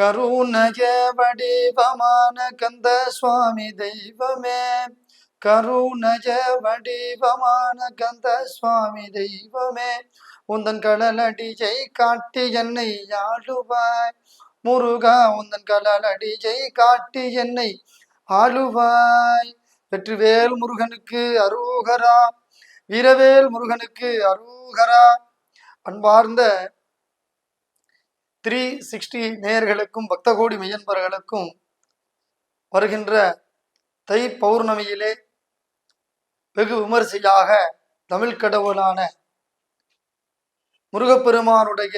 கருணய வடிவமான கந்த சுவாமி தெய்வமே. கருணய வடிவமான கந்த சுவாமி தெய்வமே. உந்தன் கடலடியை காட்டி என்னை ஆளுவாய். முருகா உந்தன் கடலடியை காட்டி என்னை ஆளுவாய். வெற்றிவேல் முருகனுக்கு அரூகரா. வீரவேல் முருகனுக்கு அரூகரா. அன்பார்ந்த த்ரீ சிக்ஸ்டி நேயர்களுக்கும் பக்தகோடி மெய்யன்பர்களுக்கும் வருகின்ற தை பௌர்ணமியிலே வெகு விமரிசையாக தமிழ் கடவுளான முருகப்பெருமானுடைய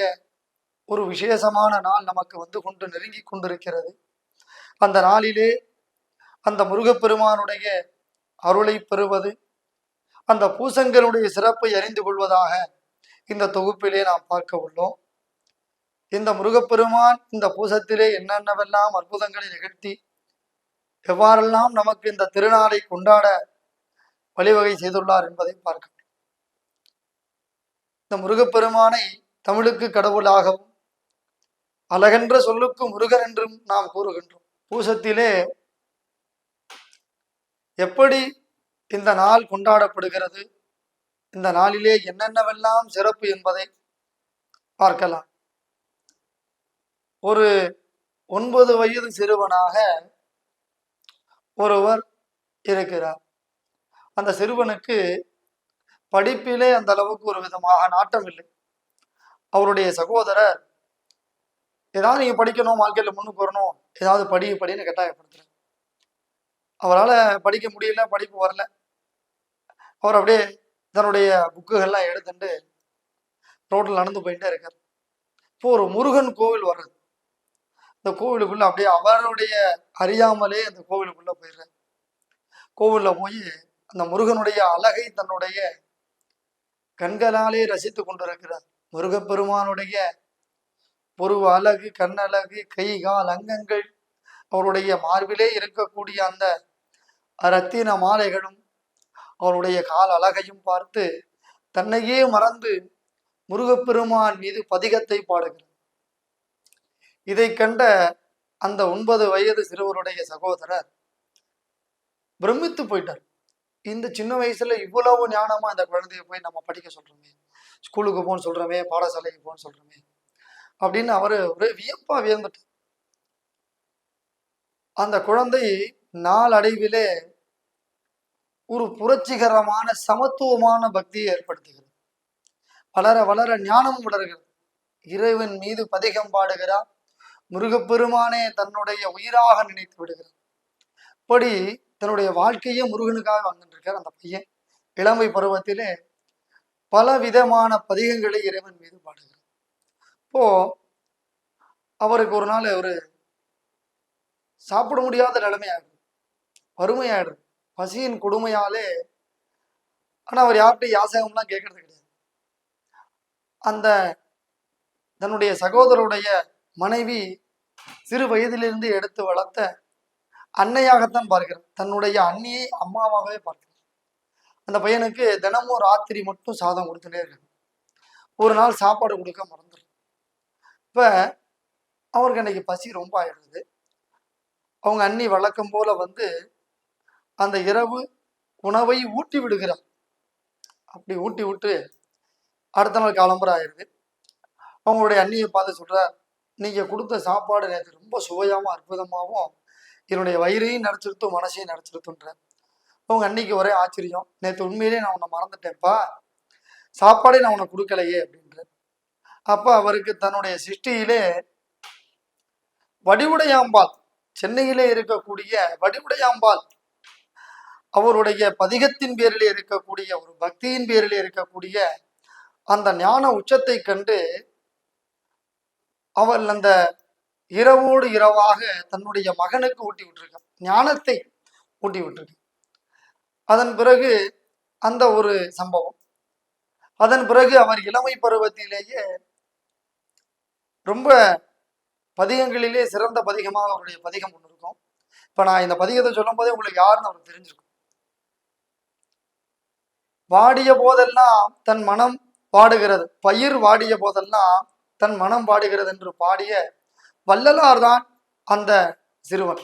ஒரு விசேஷமான நாள் நமக்கு வந்து கொண்டு நெருங்கி கொண்டிருக்கிறது. அந்த நாளிலே அந்த முருகப்பெருமானுடைய அருளை பெறுவது அந்த பூசங்களுடைய சிறப்பை அறிந்து கொள்வதாக இந்த தொகுப்பிலே நாம் பார்க்க உள்ளோம். இந்த முருகப்பெருமான் இந்த பூசத்திலே என்னென்னவெல்லாம் அற்புதங்களை நிகழ்த்தி எவ்வாறெல்லாம் நமக்கு இந்த திருநாளை கொண்டாட வழிவகை செய்துள்ளார் என்பதை பார்க்க இந்த முருகப்பெருமானை தமிழுக்கு கடவுளாகவும் அழகென்ற சொல்லுக்கு முருகன் என்றும் நாம் கூறுகின்றோம். பூசத்திலே எப்படி இந்த நாள் கொண்டாடப்படுகிறது இந்த நாளிலே என்னென்னவெல்லாம் சிறப்பு என்பதை பார்க்கலாம். ஒரு ஒன்பது வயது சிறுவனாக ஒருவர் இருக்கிறார். அந்த சிறுவனுக்கு படிப்பிலே அந்த அளவுக்கு ஒரு விதமாக நாட்டம் இல்லை. அவருடைய சகோதரர் ஏதாவது நீங்க படிக்கணும் வாழ்க்கையில முன்னுக்கு வரணும் ஏதாவது படி படின்னு கட்டாயப்படுத்துறார். அவரால் படிக்க முடியல படிப்பு வரல. அவர் அப்படியே தன்னுடைய புக்குகள்லாம் எடுத்துட்டு ரோட்டில் நடந்து போயிட்டே இருக்கார். இப்போ ஒரு முருகன் கோவில் வர்றது. இந்த கோவிலுக்குள்ள அப்படியே அவருடைய அறியாமலே அந்த கோவிலுக்குள்ள போயிடுறார். கோவில்ல போய் அந்த முருகனுடைய அழகை தன்னுடைய கண்களாலே ரசித்து கொண்டிருக்கிறார். முருகப்பெருமானுடைய ஒரு அழகு கண்ணழகு கை கால் அங்கங்கள் அவருடைய மார்பிலே இருக்கக்கூடிய அந்த ரத்தின மாலைகளும் அவருடைய கால் அழகையும் பார்த்து தன்னையே மறந்து முருகப்பெருமான் மீது பதிகத்தை பாடுகிறார். இதை கண்ட அந்த ஒன்பது வயது சிறுவருடைய சகோதரர் பிரமித்து போயிட்டார். இந்த சின்ன வயசுல இவ்வளவு ஞானமா இந்த குழந்தைய போய் நம்ம படிக்க சொல்றோமே ஸ்கூலுக்கு போன்னு சொல்றோமே பாடசாலைக்கு போன்னு சொல்றோமே அப்படின்னு அவரு ஒரு வியப்பா வியந்துட்டு. அந்த குழந்தை நாளடைவிலே ஒரு புரட்சிகரமான சமத்துவமான பக்தியை ஏற்படுத்துகிறது. வளர வளர ஞானம் வளர்கிறது. இறைவன் மீது பதிகம் பாடுகிறார் முருகப்பெருமானே தன்னுடைய உயிராக நினைத்து விடுகிறார். இப்படி தன்னுடைய வாழ்க்கையே முருகனுக்காக வாழ்ந்துட்டு அந்த பையன். இளமை பருவத்திலே பல விதமான பதிகங்களை இறைவன் மீது பாடுகிறார். இப்போ அவருக்கு ஒரு நாள் ஒரு சாப்பிட முடியாத நிலைமையாயிடும் வறுமையாயிடும் பசியின் கொடுமையாலே ஆனா அவர் யார்கிட்ட யாசகம்லாம் கேட்கறது கிடையாது. அந்த தன்னுடைய சகோதரருடைய மனைவி சிறு வயதிலிருந்து எடுத்து வளர்த்த அன்னையாகத்தான் பார்க்கிறார். தன்னுடைய அண்ணியை அம்மாவாகவே பார்க்கிறார். அந்த பையனுக்கு தினமும் ராத்திரி மட்டும் சாதம் கொடுத்துட்டே இருக்காங்க ஒரு நாள் சாப்பாடு கொடுக்க மறந்துடும் இப்போ அவருக்கு அன்னைக்கு பசி ரொம்ப ஆயிடுது. அவங்க அண்ணி வழக்கம் போல வந்து அந்த இரவு உணவை ஊட்டி விடுகிறார். அப்படி ஊட்டி விட்டு அடுத்த நாள் கிளம்புற ஆயிடுது அவங்களுடைய அண்ணியை பார்த்து சொல்கிறார் நீங்கள் கொடுத்த சாப்பாடு நேற்று ரொம்ப சுவையாகவும் அற்புதமாகவும் என்னுடைய வயிறையும் நினச்சிருத்தும் மனசையும் நினச்சிருத்துன்ற அவங்க அன்னைக்கு ஒரே ஆச்சரியம். நேற்று உண்மையிலேயே நான் உன்னை மறந்துட்டேன்ப்பா. சாப்பாடே நான் உனக்கு கொடுக்கலையே அப்படின்ற. அப்போ அவருக்கு தன்னுடைய சிருஷ்டியிலே வடிவுடையாம்பாள் சென்னையிலே இருக்கக்கூடிய வடிவுடையாம்பாள் அவருடைய பதிகத்தின் பேரிலே இருக்கக்கூடிய ஒரு பக்தியின் பேரிலே இருக்கக்கூடிய அந்த ஞான உச்சத்தை கண்டு அவள் அந்த இரவோடு இரவாக தன்னுடைய மகனுக்கு ஊட்டி விட்டுருக்கான் ஞானத்தை ஊட்டி விட்டுருக்கு. அதன் பிறகு அந்த ஒரு சம்பவம். அதன் பிறகு அவர் இளமை பருவத்திலேயே ரொம்ப பதிகங்களிலே சிறந்த பதிகமாக அவருடைய பதிகம் ஒன்று இருக்கும். இப்ப நான் இந்த பதிகத்தை சொல்லும் போதே உங்களுக்கு யாருன்னு அவருக்கு தெரிஞ்சிருக்கும். வாடிய போதெல்லாம் தன் மனம் வாடுகிறது. பயிர் வாடிய போதெல்லாம் தன் மனம் பாடுகிறது என்று பாடிய வள்ளலார் தான் அந்த சிறுவன்.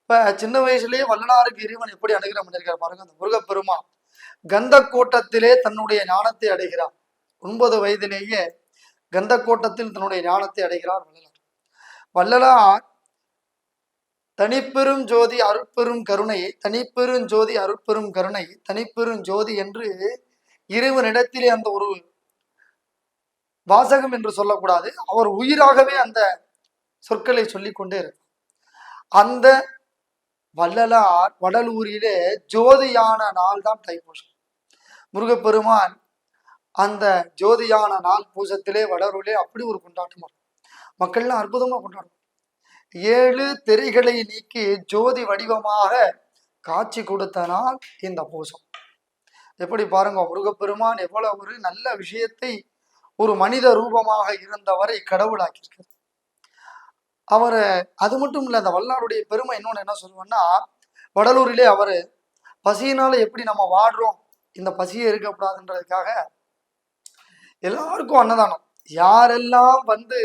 இப்ப சின்ன வயசுலேயே வள்ளலாருக்கு இறைவன் எப்படி அணுகிற பண்ணியிருக்கார் பாருங்க. அந்த முருகப்பெருமா கந்த கோட்டத்திலே தன்னுடைய ஞானத்தை அடைகிறார். ஒன்பது வயதிலேயே கந்த கோட்டத்தில் தன்னுடைய ஞானத்தை அடைகிறார் வள்ளலார். வள்ளலார் தனிப்பெரும் ஜோதி அருட்பெரும் கருணை தனிப்பெரும் ஜோதி அருட்பெரும் கருணை தனிப்பெரும் ஜோதி என்று இறைவனிடத்திலே அந்த ஒரு வாசகம் என்று சொல்லக்கூடாது. அவர் உயிராகவே அந்த சொற்களை சொல்லிக் கொண்டே அந்த வள்ளலார் வடலூரிலே ஜோதியான நாள் தான் தைப்பூசம். முருகப்பெருமான் அந்த ஜோதியான நாள் பூசத்திலே வடலூரிலே அப்படி ஒரு கொண்டாட்டம் வரும் மக்கள்லாம் அற்புதமா கொண்டாடுவோம் ஏழு திரைகளை நீக்கி ஜோதி வடிவமாக காட்சி கொடுத்த நாள் இந்த பூசம். எப்படி பாருங்க முருகப்பெருமான் எவ்வளவு ஒரு நல்ல விஷயத்தை ஒரு மனித ரூபமாக இருந்தவரை கடவுளாக்கியிருக்கிறது. அவர் அது மட்டும் இல்லை அந்த வல்லாருடைய பெருமை இன்னொன்று என்ன சொல்லுவேன்னா வடலூரிலே அவர் பசியினால எப்படி நம்ம வாடுறோம் இந்த பசியே இருக்கக்கூடாதுன்றதுக்காக எல்லாருக்கும் அன்னதானம். யாரெல்லாம் வந்து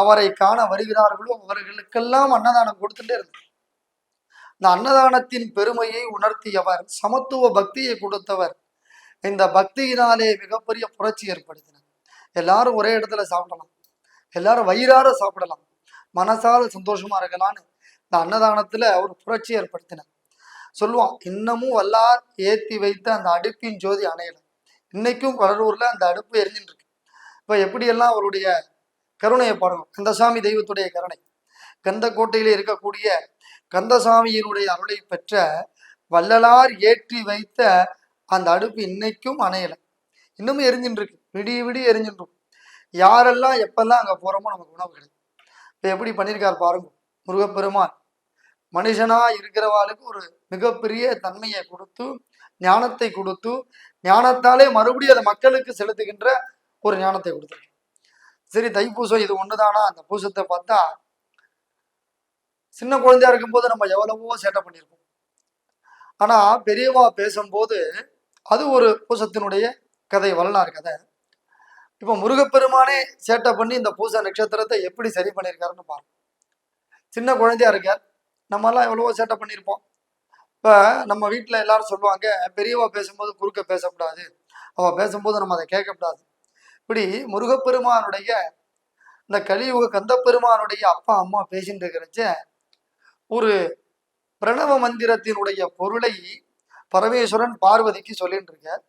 அவரை காண வருகிறார்களோ அவர்களுக்கெல்லாம் அன்னதானம் கொடுத்துட்டே இருந்தார் இந்த அன்னதானத்தின் பெருமையை உணர்த்தியவர் சமத்துவ பக்தியை கொடுத்தவர் இந்த பக்தியினாலே மிகப்பெரிய புரட்சி ஏற்படுத்தினார். எல்லாரும் ஒரே இடத்துல சாப்பிடலாம். எல்லாரும் வயிறார சாப்பிடலாம். மனசால சந்தோஷமா இருக்கலாம்னு இந்த அன்னதானத்துல ஒரு புரட்சி ஏற்படுத்தினேன் சொல்லுவான் இன்னமும் வல்லார் ஏத்தி வைத்த அந்த அடுப்பின் ஜோதி அணையல. இன்னைக்கும் கடலூர்ல அந்த அடுப்பு எரிஞ்சுட்டு இருக்கு இப்ப எப்படியெல்லாம் அவருடைய கருணையை பாருங்க கந்தசாமி தெய்வத்துடைய கருணை. கந்த கோட்டையில இருக்கக்கூடிய கந்தசாமியினுடைய அருளை பெற்ற வள்ளலார் ஏற்றி வைத்த அந்த அடுப்பு இன்னைக்கும் அணையல. இன்னமும் எரிஞ்சுட்டு இருக்கு விடிய விடிய எரிஞ்சிருக்கும் யாரெல்லாம் எப்பெல்லாம் அங்க போறோமோ நமக்கு உணவு கிடைக்கும். இப்போ எப்படி பண்ணியிருக்கார் பாருங்க. முருகப்பெருமான். மனுஷனா இருக்கிறவாளுக்கு ஒரு மிகப்பெரிய தன்மையை கொடுத்து ஞானத்தை கொடுத்து ஞானத்தாலே மறுபடியும் அதை மக்களுக்கு செலுத்துகின்ற ஒரு ஞானத்தை கொடுத்துருக்கு சரி தைப்பூசம் இது ஒண்ணுதானா? அந்த பூசத்தை பார்த்தா சின்ன குழந்தையா இருக்கும்போது நம்ம எவ்வளவோ சேட்டை பண்ணியிருக்கோம் ஆனா பெரியவா பேசும்போது அது ஒரு பூசத்தினுடைய கதை வரலாறு கதை. இப்போ முருகப்பெருமானே சேட்டை பண்ணி இந்த பூச நட்சத்திரத்தை எப்படி சரி பண்ணியிருக்காருன்னு பாருங்க. சின்ன குழந்தையா இருக்கார். நம்மெல்லாம் எவ்வளவோ சேட்டை பண்ணியிருப்போம். இப்போ நம்ம வீட்டில் எல்லாரும் சொல்லுவாங்க பெரியவா பேசும்போது குறுக்க பேசக்கூடாது. அவள் பேசும்போது நம்ம அதை கேட்கக்கூடாது. இப்படி முருகப்பெருமானுடைய இந்த கலியுக கந்தப்பெருமானுடைய அப்பா அம்மா பேசிட்டு இருக்கிறச்ச ஒரு பிரணவ மந்திரத்தினுடைய பொருளை பரமேஸ்வரன் பார்வதிக்கு சொல்லிட்டு இருக்கார்.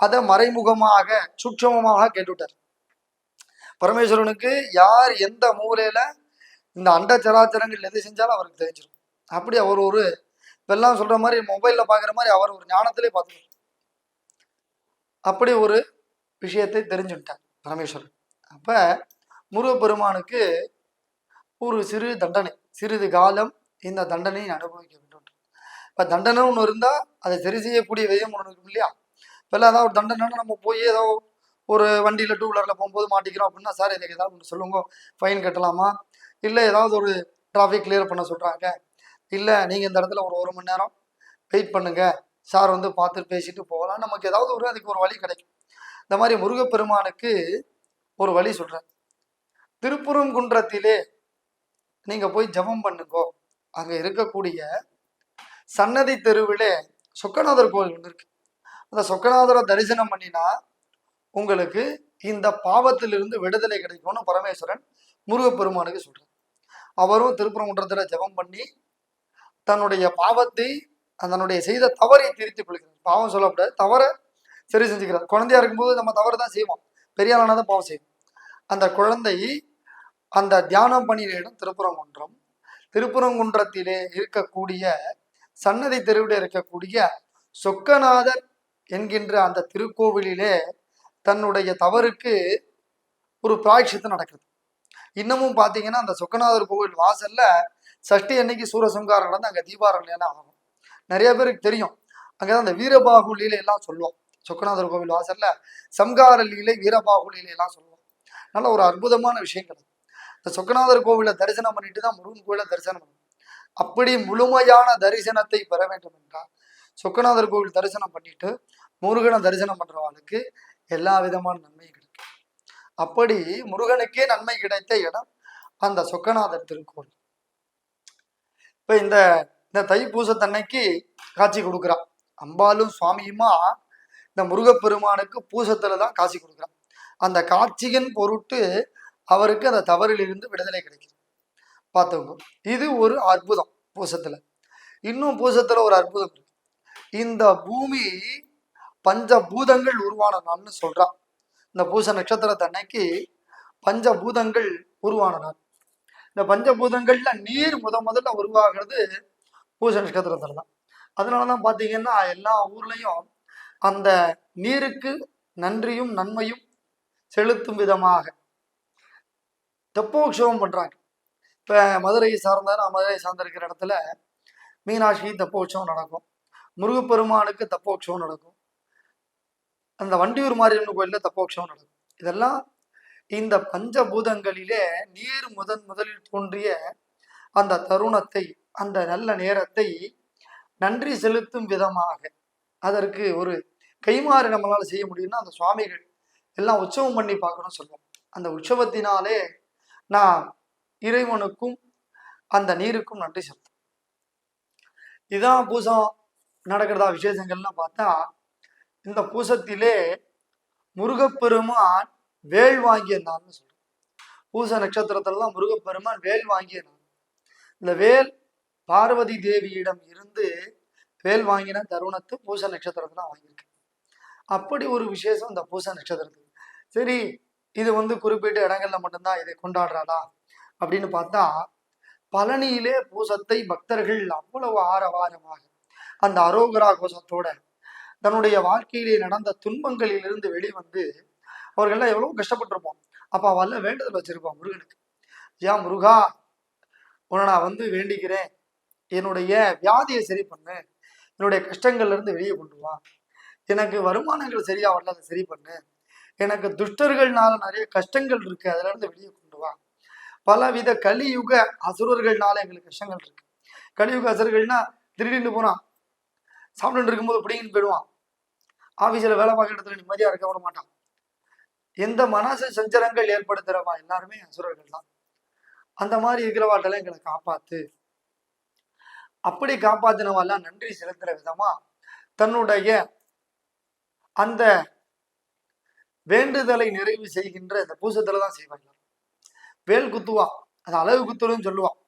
அதை மறைமுகமாக சூட்சமமாக கேட்டுவிட்டார். பரமேஸ்வரனுக்கு யார் எந்த மூலையில இந்த அண்ட சராச்சரங்கள் எது செஞ்சாலும் அவருக்கு தெரிஞ்சிடும் அப்படி அவர் ஒரு இப்பெல்லாம் சொல்ற மாதிரி மொபைல்ல பாக்குற மாதிரி அவர் ஒரு ஞானத்திலே பார்த்துட்டார். அப்படி ஒரு விஷயத்தை தெரிஞ்சுட்டார் பரமேஸ்வரன். அப்ப முருகப்பெருமானுக்கு ஒரு சிறு தண்டனை சிறிது காலம் இந்த தண்டனையை அனுபவிக்க வேண்டும். இப்ப தண்டனை ஒன்று இருந்தா அதை சரி செய்யக்கூடிய விதம் ஒன்று இருக்கும் இல்லையா? இப்பெல்லாம் ஏதாவது ஒரு தண்டனை நம்ம போய் ஏதோ ஒரு வண்டியில் டூ வீலரில் போகும்போது மாட்டிக்கிறோம் அப்படின்னா சார் இதுக்கு ஏதாவது ஒன்று சொல்லுங்க. ஃபைன் கட்டலாமா? இல்லை ஏதாவது ஒரு டிராஃபிக் கிளியர் பண்ண சொல்கிறாங்க இல்லை நீங்கள் இந்த இடத்துல ஒரு ஒரு மணி நேரம் வெயிட் பண்ணுங்கள் சார் வந்து பார்த்து பேசிட்டு போகலாம். நமக்கு ஏதாவது ஒரு அதுக்கு ஒரு வழி கிடைக்கும். இந்த மாதிரி முருகப்பெருமானுக்கு ஒரு வழி சொல்கிறேன் திருப்புறங்குன்றத்திலே நீங்கள் போய் ஜெபம் பண்ணுங்கோ. அங்கே இருக்கக்கூடிய சன்னதி தெருவிலே சொக்கநாதர் கோவில் ஒன்று இருக்குது அந்த சொக்கநாதரை தரிசனம் பண்ணினா உங்களுக்கு இந்த பாவத்திலிருந்து விடுதலை கிடைக்கும்னு பரமேஸ்வரன் முருகப்பெருமானுக்கு சொல்றார். அவரும் திருப்பரங்குன்றத்தில் ஜெபம் பண்ணி தன்னுடைய பாவத்தை தன்னுடைய செய்த தவறை திருத்தி கொள்கிறார். பாவம் சொல்லக்கூடாது தவறை சரி செஞ்சுக்கிறார். குழந்தையா இருக்கும்போது நம்ம தவறு தான் செய்வோம். பெரியாளனா தான் பாவம் செய்வோம். அந்த குழந்தை அந்த தியானம் பண்ணின இடம் திருப்புறங்குன்றம் திருப்புறங்குன்றத்திலே இருக்கக்கூடிய சன்னதி தெருவில் இருக்கக்கூடிய சொக்கநாதர் என்கின்ற அந்த திருக்கோவிலிலே தன்னுடைய தவறுக்கு ஒரு பிராய்ச்சித்தம் நடக்குது இன்னமும் பார்த்தீங்கன்னா அந்த சொக்கநாதர் கோவில் வாசல்ல சஷ்டி அன்னைக்கு சூரசங்காரம் நடந்து அங்கே தீபாரண்யம் ஆகும். நிறைய பேருக்கு தெரியும். அங்கே அந்த வீரபாகு எல்லாம் சொல்லுவோம் சொக்கநாதர் கோவில் வாசல்ல சம்கார லீலை வீரபாகு எல்லாம் சொல்லுவோம் நல்ல ஒரு அற்புதமான விஷயங்கள் இந்த சொக்கநாதர் கோவிலை தரிசனம் பண்ணிட்டு தான் முருகன் கோயிலை தரிசனம் பண்ணணும். அப்படி முழுமையான தரிசனத்தை பெற வேண்டும் என்றால் சொக்கநாதர் கோவில் தரிசனம் பண்ணிட்டு முருகனை தரிசனம் பண்றவனுக்கு எல்லா விதமான நன்மையும் கிடைக்கும். அப்படி முருகனுக்கே நன்மை கிடைத்த இடம் அந்த சொக்கநாதர் திருக்கோவில். இப்ப இந்த இந்த தைப்பூசத்தன்னைக்கு காட்சி கொடுக்குறான். அம்பாலும் சுவாமியுமா இந்த முருகப்பெருமானுக்கு பூசத்துல தான் காட்சி கொடுக்குறான். அந்த காட்சியின் பொருட்டு அவருக்கு அந்த தவறிலிருந்து விடுதலை கிடைக்குது. பார்த்துக்கோ இது ஒரு அற்புதம் பூசத்துல. இன்னும் பூசத்துல ஒரு அற்புதம் இருக்கு. இந்த பூமி பஞ்சபூதங்கள் உருவான நாள்னு சொல்றான். இந்த பூச நட்சத்திரத்தன்னைக்கு பஞ்சபூதங்கள் உருவான நாள் இந்த பஞ்சபூதங்கள்ல நீர் முத முதல்ல உருவாகிறது பூச நட்சத்திரத்துல தான் அதனாலதான் பாத்தீங்கன்னா எல்லா ஊர்லயும் அந்த நீருக்கு நன்றியும் நன்மையும் செலுத்தும் விதமாக தெப்போற்சவம் பண்றாங்க. இப்ப மதுரையை சார்ந்த நான் மதுரையை சார்ந்திருக்கிற இடத்துல மீனாட்சி தெப்போற்சவம் நடக்கும். முருகப்பெருமானுக்கு தெப்போற்சவம் நடக்கும். அந்த வண்டியூர் மாரியம்மன் கோயிலில் தெப்போற்சவம் நடக்கும். இதெல்லாம் இந்த பஞ்சபூதங்களிலே நீர் முதன் முதலில் தோன்றிய அந்த தருணத்தை அந்த நல்ல நேரத்தை நன்றி செலுத்தும் விதமாக அதற்கு ஒரு கைமாறு நம்மளால் செய்ய முடியும்னா அந்த சுவாமிகள் எல்லாம் உற்சவம் பண்ணி பார்க்கணும்னு சொல்லுவோம் அந்த உற்சவத்தினாலே நான் இறைவனுக்கும் அந்த நீருக்கும் நன்றி செலுத்தும் இதான் பூசம் நடக்கிறதா விசேஷங்கள்லாம் பார்த்தா இந்த பூசத்திலே முருகப்பெருமான் வேல் வாங்கிய நாள்னு சொல்றோம். பூச நட்சத்திரத்திலலாம் முருகப்பெருமான் வேல் வாங்கிய நாள் இந்த வேல் பார்வதி தேவியிடம் இருந்து வேல் வாங்கின தருணத்தை பூச நட்சத்திரத்துல வாங்கியிருக்கு அப்படி ஒரு விசேஷம் இந்த பூச நட்சத்திரத்துக்கு சரி இது வந்து குறிப்பிட்ட இடங்கள்ல மட்டும்தான் இதை கொண்டாடுறாளா அப்படின்னு பார்த்தா பழனியிலே பூசத்தை பக்தர்கள் அவ்வளவு ஆரவாரமாக அந்த அரோகரா கோஷத்தோட தன்னுடைய வாழ்க்கையிலே நடந்த துன்பங்களிலிருந்து வெளிவந்து அவர்கள்லாம் எவ்வளவு கஷ்டப்பட்டிருப்போம். அப்போ அவல்ல வேண்டுதல் வச்சிருப்பான் முருகனுக்கு. ஏன் முருகா உன்னை நான் வந்து வேண்டிக்கிறேன். என்னுடைய வியாதியை சரி பண்ணு. என்னுடைய கஷ்டங்கள்ல இருந்து வெளியே கொண்டு வா. எனக்கு வருமானங்கள் சரியா வரல அதை சரி பண்ணு. எனக்கு துஷ்டர்கள்னால நிறைய கஷ்டங்கள் இருக்கு. அதுல இருந்து வெளியே கொண்டு வா. பலவித கலியுக அசுரர்கள்னால எங்களுக்கு கஷ்டங்கள் இருக்கு. கலியுக அசுரர்கள்னா திடீர்னு போனா சாப்பிட்டு இருக்கும்போது பிடிங்கின்னு போயிடுவான். ஆஃபீஸில் வேலை பார்க்குற இடத்துல நிம்மதியாக இருக்க விட மாட்டான். எந்த மனசு சஞ்சலங்கள் ஏற்படுத்துறவா? எல்லாருமே அசுரர்கள் தான். அந்த மாதிரி இருக்கிறவாட்டெல்லாம் எங்களை காப்பாத்து. அப்படி காப்பாத்தினவெல்லாம் நன்றி செலுத்துற விதமா தன்னுடைய அந்த வேண்டுதலை நிறைவு செய்கின்ற இந்த பூசத்துல தான் செய்வாங்க. வேல் குத்துவான். அது அளவு குத்துறன்னு சொல்லுவான்.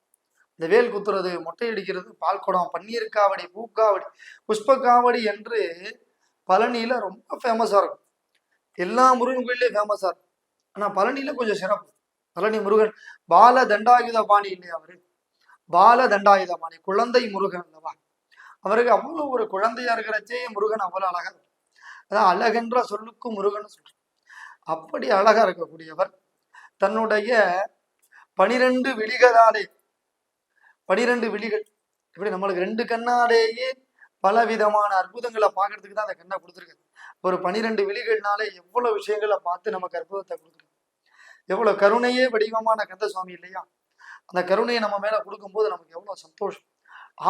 இந்த வேல் குத்துறது மொட்டை அடிக்கிறது பால் குடம் பன்னீர் காவடி பூக்காவடி புஷ்ப காவடி என்று பழனியில் ரொம்ப ஃபேமஸாக இருக்கும். எல்லா முருகன் கோயிலையும் ஃபேமஸாக இருக்கும். ஆனால் பழனியில் கொஞ்சம் சிறப்பு. பழனி முருகன் பால தண்டாயுத பாணி இல்லையா அவரு? பால தண்டாயுத பாணி குழந்தை முருகன் அல்லவா? அவருக்கு அவ்வளோ ஒரு குழந்தையா இருக்கிறச்சே முருகன் அவ்வளோ அழகா இருக்கும். அதான் அழகென்ற சொல்லுக்கும் முருகன் சொல்றோம் அப்படி அழகா இருக்கக்கூடியவர் தன்னுடைய பனிரெண்டு விழிகளாலே பனிரெண்டு விழிகள். இப்படி நம்மளுக்கு ரெண்டு கண்ணாலேயே பல விதமான அற்புதங்களை பார்க்கறதுக்கு தான் அந்த கண்ணை கொடுத்துருக்கு ஒரு பனிரெண்டு விழிகள்னாலே எவ்வளவு விஷயங்களை பார்த்து நமக்கு அற்புதத்தை கொடுக்குறது எவ்வளவு கருணையே வடிவமான கந்த சுவாமி இல்லையா? அந்த கருணையை நம்ம மேல கொடுக்கும்போது நமக்கு எவ்வளவு சந்தோஷம்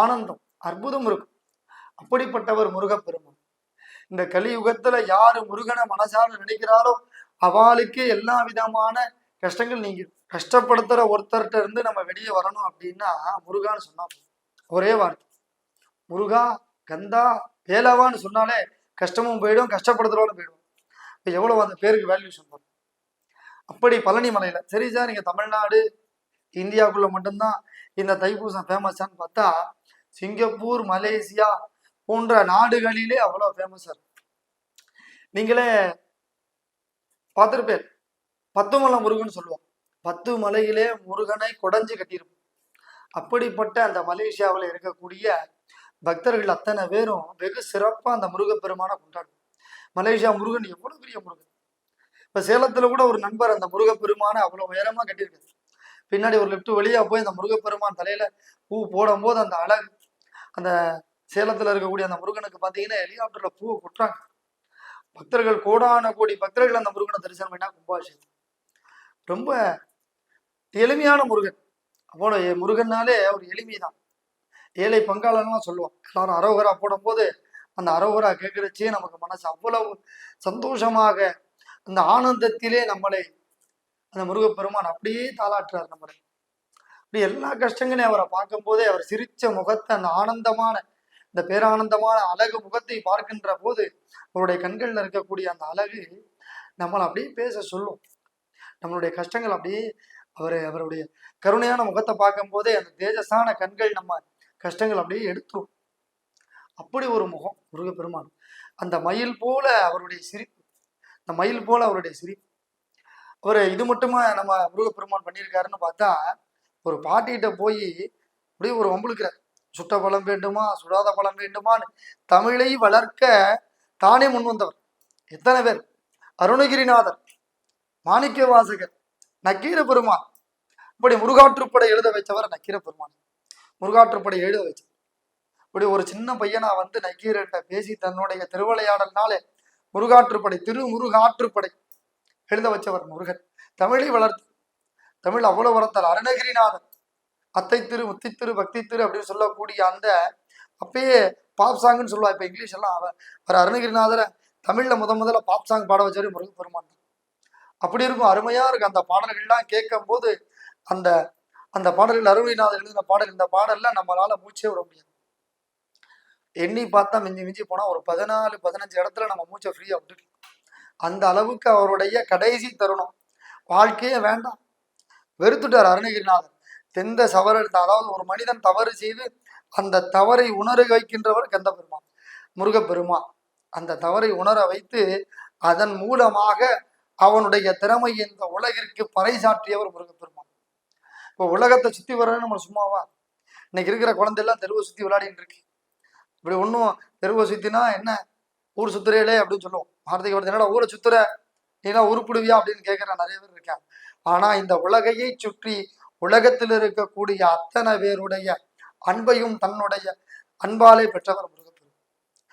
ஆனந்தம் அற்புதம் இருக்கும். அப்படிப்பட்டவர் முருகப்பெருமான் இந்த கலியுகத்துல யாரு முருகனை மனசார நினைக்கிறாரோ அவளுக்கு எல்லா விதமான கஷ்டங்கள் நீங்க கஷ்டப்படுத்துற ஒருத்தர்கிட்ட இருந்து நம்ம வெளியே வரணும் அப்படின்னா முருகான்னு சொன்னா ஒரே வார்த்தை. முருகா கந்தா வேலவான்னு சொன்னாலே கஷ்டமும் போயிடும் கஷ்டப்படுத்துறவளும் போயிடும் இப்போ எவ்வளவு அந்த பேருக்கு வேல்யூஷன் வரும் அப்படி பழனி மலையில சரி சார் நீங்க தமிழ்நாடு இந்தியாவுக்குள்ள மட்டும்தான் இந்த தைப்பூசம் ஃபேமஸான்னு பார்த்தா சிங்கப்பூர் மலேசியா போன்ற நாடுகளிலே அவ்வளோ ஃபேமஸாக இருக்கு. நீங்களே பார்த்துருப்பேன் பத்து மலை முருகன் சொல்லுவோம் பத்து மலையிலே முருகனை குடஞ்சு கட்டியிருப்போம். அப்படிப்பட்ட அந்த மலேசியாவில் இருக்கக்கூடிய பக்தர்கள் அத்தனை பேரும் வெகு சிறப்பாக அந்த முருகப்பெருமானை கொண்டாடும் மலேசியா முருகன் எவ்வளோ பெரிய முருகன்? இப்போ சேலத்தில் கூட ஒரு நண்பர் அந்த முருகப்பெருமானை அவ்வளோ உயரமாக கட்டியிருக்காரு. பின்னாடி ஒரு லிஃப்ட் வெளியாக போய் அந்த முருகப்பெருமான் தலையில் பூ போடும் போது அந்த அழகு அந்த சேலத்தில் இருக்கக்கூடிய அந்த முருகனுக்கு பார்த்தீங்கன்னா ஹெலிகாப்டரில் பூவை கொட்டுறாங்க. பக்தர்கள் கோடான கோடி பக்தர்கள் அந்த முருகனை தரிசனம் பண்ணால் கும்பாபிஷேகம். ரொம்ப எளிமையான முருகன். அவ்வளோ முருகன்னாலே ஒரு எளிமைதான். ஏழை பங்காளன்லாம் சொல்லுவான் எல்லாரும் அரோகரா போடும்போது அந்த அரோகரா கேட்குறச்சே நமக்கு மனசு அவ்வளவு சந்தோஷமாக அந்த ஆனந்தத்திலே நம்மளை அந்த முருகப்பெருமான் அப்படியே தாளாட்டுறார் நம்மளை. இப்படி எல்லா கஷ்டங்களையும் அவரை பார்க்கும்போதே அவர் சிரித்த முகத்தை அந்த ஆனந்தமான இந்த பேரானந்தமான அழகு முகத்தை பார்க்கின்ற போது அவருடைய கண்களில் இருக்கக்கூடிய அந்த அழகு நம்மளை அப்படியே பேச சொல்லும். நம்மளுடைய கஷ்டங்கள் அப்படியே அவரை அவருடைய கருணையான முகத்தை பார்க்கும் போதே அந்த தேஜஸான கண்கள் நம்ம கஷ்டங்கள் அப்படியே எடுத்துரும். அப்படி ஒரு முகம் முருகப்பெருமான். அந்த மயில் போல அவருடைய சிரிப்பு. அந்த மயில் போல அவருடைய சிரிப்பு. அவர் இது மட்டுமா நம்ம முருகப்பெருமான் பண்ணியிருக்காருன்னு பார்த்தா ஒரு பாட்டிகிட்ட போய் அப்படியே ஒரு வம்புழுக்கிறார். சுட்ட பழம் வேண்டுமா சுடாத பழம் வேண்டுமான்னு தமிழை வளர்க்க தானே முன் வந்தவர் எத்தனை பேர்? அருணகிரிநாதர். மாணிக்க வாசகர் நக்கீர பெருமான் இப்படி முருகாற்றுப்படை எழுத வைச்சவர் நக்கீர பெருமான் முருகாற்றுப்படை எழுத வச்சவர் இப்படி ஒரு சின்ன பையனா வந்து நக்கீரன்ட்ட பேசி தன்னுடைய திருவிளையாடல்னாலே முருகாற்றுப்படை திரு முருகாற்றுப்படை எழுத வச்சவர் முருகன். தமிழை வளர்த்து தமிழ் அவ்வளவு வளர்த்தார். அருணகிரிநாதன் அத்தை திரு முத்தி திரு பக்தி திரு அப்படின்னு சொல்லக்கூடிய அந்த அப்பயே பாப் சாங்னு சொல்லுவா இப்ப இங்கிலீஷ் எல்லாம் அவர் அவர் அருணகிரிநாதரை தமிழ்ல முத முதல்ல பாப் சாங் பாட வச்சாரு முருகன் பெருமான் அப்படி இருக்கும். அருமையா இருக்கு அந்த பாடல்கள்லாம் கேட்கும் போது அந்த அந்த பாடல்கள் அருமைநாதர் எழுதின பாடல் இந்த பாடல்ல நம்மளால மூச்சே விட முடியாது. எண்ணி பார்த்தா மிஞ்சி மிஞ்சி போனா ஒரு பதினாலு பதினஞ்சு இடத்துல நம்ம மூச்சை ஃப்ரீயா விட்டுக்கலாம் அந்த அளவுக்கு அவருடைய கடைசி தருணம். வாழ்க்கையே வேண்டாம். வெறுத்துட்டார் அருணகிரிநாதர். தெந்த சவறு அதாவது ஒரு மனிதன் தவறு செய்து அந்த தவறை உணர வைக்கின்றவர் கந்த பெருமான்? முருகப்பெருமான். அந்த தவறை உணர வைத்து அதன் மூலமாக அவனுடைய திறமை இந்த உலகிற்கு பறைசாற்றியவர் முருகப்பெருமான். இப்போ உலகத்தை சுத்தி வர்றேன்னு நம்ம சும்மாவா? இன்னைக்கு இருக்கிற குழந்தையெல்லாம் தெருவை சுத்தி விளையாடிட்டு இருக்கு. இப்படி ஒன்றும் தெருவை சுத்தினா என்ன? ஊர் சுத்துறையிலே அப்படின்னு சொல்லுவோம். வார்த்தைக்கு வருது என்னடா ஊரை சுத்துற? நீனா உருப்பிடுவியா அப்படின்னு கேட்குற நிறைய பேர் இருக்காங்க. ஆனா இந்த உலகையை சுற்றி உலகத்தில் இருக்கக்கூடிய அத்தனை பேருடைய அன்பையும் தன்னுடைய அன்பாலே பெற்றவர் முருகப்பெருமான்.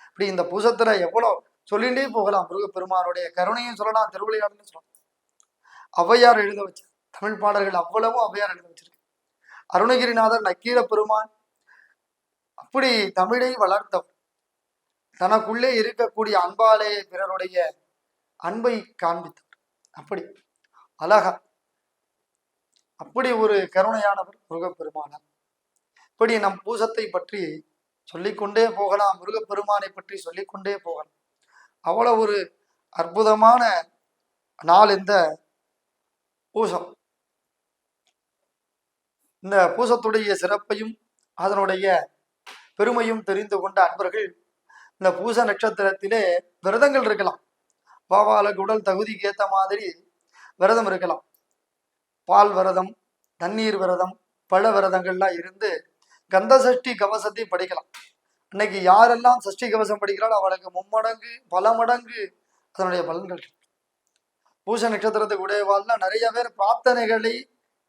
இப்படி இந்த பூசத்துல எவ்வளோ சொல்லிகிட்டே போகலாம். முருகப்பெருமானுடைய கருணையும் சொல்லலாம் திருவிளையாடலும் சொல்லலாம். ஔவையார் எழுத வச்ச தமிழ் பாடல்கள் அவ்வளவும் ஔவையார் எழுத வச்சிருக்கு. அருணகிரிநாதர் நக்கீர பெருமான் அப்படி தமிழை வளர்த்தவர். தனக்குள்ளே இருக்கக்கூடிய அன்பாலே பிறருடைய அன்பை காண்பித்தவர். அப்படி அழகா அப்படி ஒரு கருணையானவர் முருகப்பெருமானார் இப்படி நம் பூசத்தை பற்றி சொல்லிக்கொண்டே போகலாம் முருகப்பெருமானை பற்றி சொல்லிக்கொண்டே போகலாம். அவ்வளவு ஒரு அற்புதமான நாள் இந்த பூசம். இந்த பூசத்துடைய சிறப்பையும் அதனுடைய பெருமையும் தெரிந்து கொண்ட அன்பர்கள் இந்த பூச நட்சத்திரத்திலே விரதங்கள் இருக்கலாம். பாபாலுக்கு உடல் தகுதிக்கு ஏற்ற மாதிரி விரதம் இருக்கலாம். பால் விரதம் தண்ணீர் விரதம் பழ விரதங்கள்லாம் இருந்து கந்தசஷ்டி கவசத்தை படிக்கலாம். இன்னைக்கு யாரெல்லாம் சஷ்டி கவசம் படிக்கிறாளோ அவளுக்கு மும்மடங்கு பல மடங்கு அதனுடைய பலன்கள். பூச நட்சத்திரத்துக்கு உடையவாள்னா நிறைய பேர் பிரார்த்தனைகளை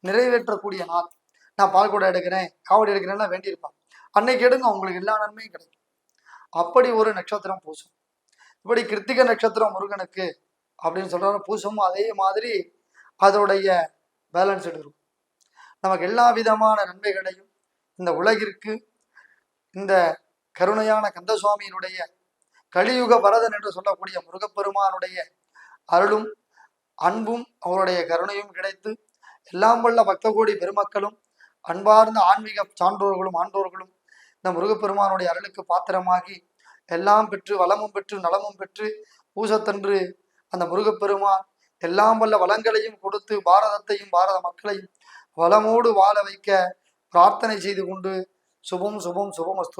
நிறைவேற்றக்கூடிய நாள். நான் பால் கூட எடுக்கிறேன் காவடி எடுக்கிறேன்லாம் வேண்டியிருப்பான் அன்னைக்கு எடுங்க உங்களுக்கு எல்லா நன்மையும் கிடைக்கும். அப்படி ஒரு நட்சத்திரம் பூசம். இப்படி கிருத்திக நட்சத்திரம் முருகனுக்கு அப்படின்னு சொல்கிற பூசமும் அதே மாதிரி அதோடைய பேலன்ஸ் இருக்கும். நமக்கு எல்லா விதமான நன்மைகளையும் இந்த உலகிற்கு இந்த கருணையான கந்தசுவாமியினுடைய கலியுக வரதன் என்று சொல்லக்கூடிய முருகப்பெருமானுடைய அருளும் அன்பும் அவருடைய கருணையும் கிடைத்து எல்லாம் வல்ல பக்த கோடி பெருமக்களும் அன்பார்ந்த ஆன்மீக சான்றோர்களும் ஆண்டோர்களும் இந்த முருகப்பெருமானுடைய அருளுக்கு பாத்திரமாகி எல்லாம் பெற்று வளமும் பெற்று நலமும் பெற்று பூசத்தன்று அந்த முருகப்பெருமான் எல்லாம் வல்ல வளங்களையும் கொடுத்து பாரதத்தையும் பாரத மக்களையும் வளமோடு வாழ வைக்க பிரார்த்தனை செய்து கொண்டு சுபம் சுபம் சுபமஸ்து